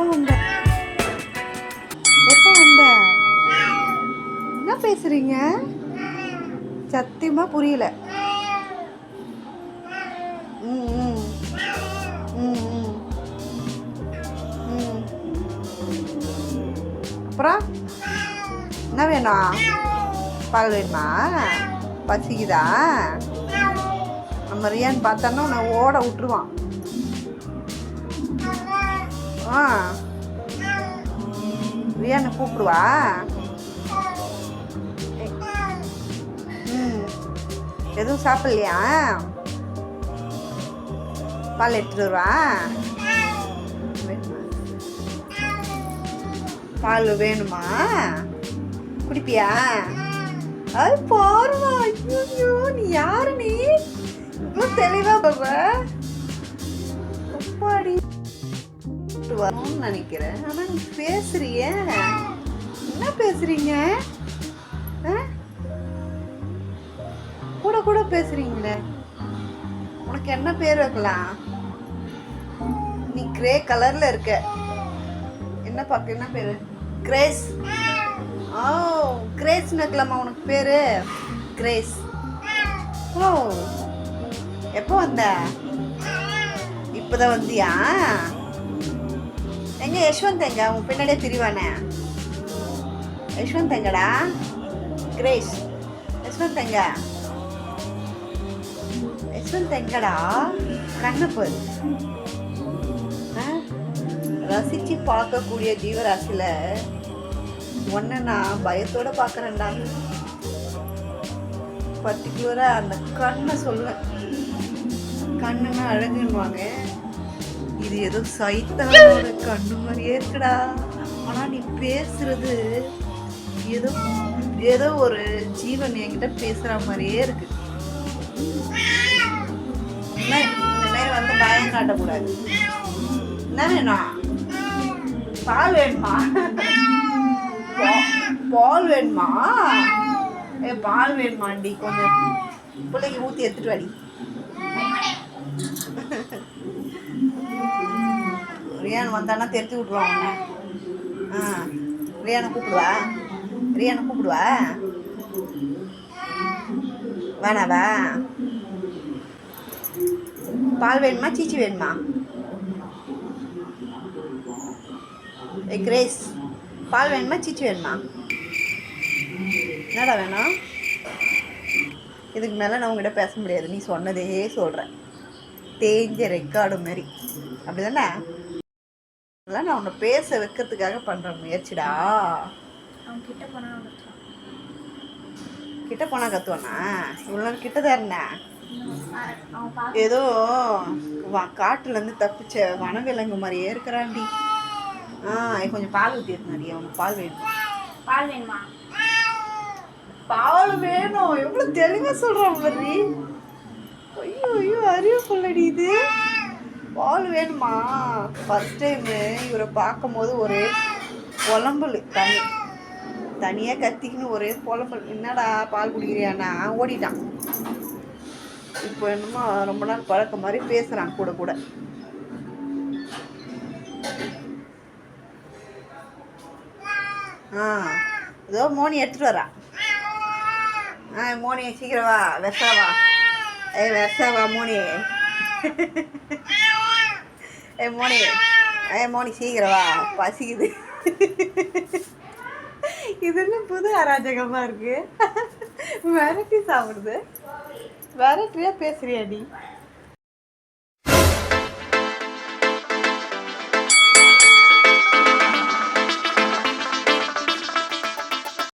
எப்போ வந்த? எப்போ வந்த? என்ன பேசுறீங்க? சத்தியமா புரியல. ம் ம். ம் ம். அப்புறம்? என்ன வேணும்? பால் வேணுமா? பசிக்குதா? நம்ம ரியான்னு பார்த்தோன்னா நான் ஓட விட்டுருவான். ஆ. ரியானை கூப்பிடுவா? ம். எதுவும் சாப்பிட்லையா? பால் எடுத்துட்டு வருவா? பால் வேணுமா? குடிப்பியா? அது பாருமா. ஐயோ நீ யாரு நீ? இவ்வளோ தெளிவா பண்ற வரும்னு நினைக்கிறேன். ஆனால் நீ பேசுறிய. என்ன பேசுறீங்க? ஆ? கூட கூட பேசுறீங்களே. உனக்கு என்ன பேர் வைக்கலாம்? நீ கிரே கலர்ல இருக்க. என்ன பார்க்க என்ன பேரு? கிரேஸ் ஓ கிரேஸ் வைக்கலாமா உனக்கு பேரு? கிரேஸ் ஓ எப்போ வந்த? இப்போதான் வந்தியா? எங்க யஷ்வந்த் எங்க உன் பின்னாடியே திரிவானே. யஷ்வந்த் எங்கடா கிரேஸ். யஷ்வந்த் எங்க யஷ்வந்த் எங்கடா கண்ணப்பு. ரசிச்சு பார்க்கக்கூடிய ஜீவராசியில் ஒன்ன நான் பயத்தோடு பார்க்குறேன்டா. பர்டிகுலராக அந்த கண்ணை சொல்லுவேன். கண்ணுன்னா அழகுன்னுவாங்க. இது ஏதோ சைத்தானோட கண்ணு மாதிரியே இருக்குடா. ஆனா நீ பேசுறது ஏதோ ஏதோ ஒரு ஜீவன் என்கிட்ட பேசுற மாதிரியே இருக்கு. இந்த வந்து பயம் காட்டக்கூடாது. என்ன வேணும்? பால் வேணுமா? பா- பால் வேணுமா? ஏ பால் வேணுமாண்டி கொஞ்சம். பிள்ளைக்கு ஊற்றி எடுத்துட்டு வாடி. ரியான் வந்தானா தெரிஞ்சு விட்ருவான் உன்னை ஆ ரியானை கூப்பிடுவா? ரியானை கூப்பிடுவா? வேணாவா பால் வேணுமா? சீச்சி வேணுமா? ஏ கிரேஸ் பால் வேணுமா? சீச்சி வேணுமா? என்னடா வேணும்? இதுக்கு மேலே நான் உங்ககிட்ட பேச முடியாது. நீ சொன்னதே சொல்கிறேன் தேஞ்ச ரெக்கார்டு மாரி அப்படி தானே அதெல்லாம் நான் உன்னை பேச வைக்கிறதுக்காக பண்ணுற முயற்சிடா. அவன் கிட்ட போனா. கிட்ட போனால் கத்துவானா? இவ்வளோ நேரம் கிட்ட தான் இருந்தேன். ஏதோ காட்டுலேருந்து தப்பிச்ச வனவிலங்கு மாதிரியே இருக்கிறான்டி. ஆ கொஞ்சம் பால் ஊற்றி இருந்தாடி அவனுக்கு பால் வேணும். பால் வேணுமா? பால் வேணும். எவ்வளோ தெளிவாக சொல்கிறான் மரி ஐயோ ஐயோ அறிவு சொல்லடி இது. பால் வேணுமா? ஃபஸ்ட் டைமு இவரை பார்க்கும்போது ஒரே புலம்பல். தனி தனியாக கத்திக்கின்னு ஒரே புலம்பல். என்னடா பால் குடிக்கிறியானா ஓடிட்டான். இப்போ என்னமோ ரொம்ப நாள் பழக்க மாதிரி பேசுகிறான் கூட கூட. ஆ ஏதோ மோனி எடுத்துகிட்டு வரா. ஆ மோனி சீக்கிரம் வா. வெசாவா வா. வெசாவா வெர்சா வா மோனி. ஏ மோனி ஏ மோனி சீக்கிரவா பசிக்குது. இதெல்லாம் புது அராஜகமா இருக்கு. விரட்டி சாப்பிடுது. விரட்டியா பேசுறியா நீ?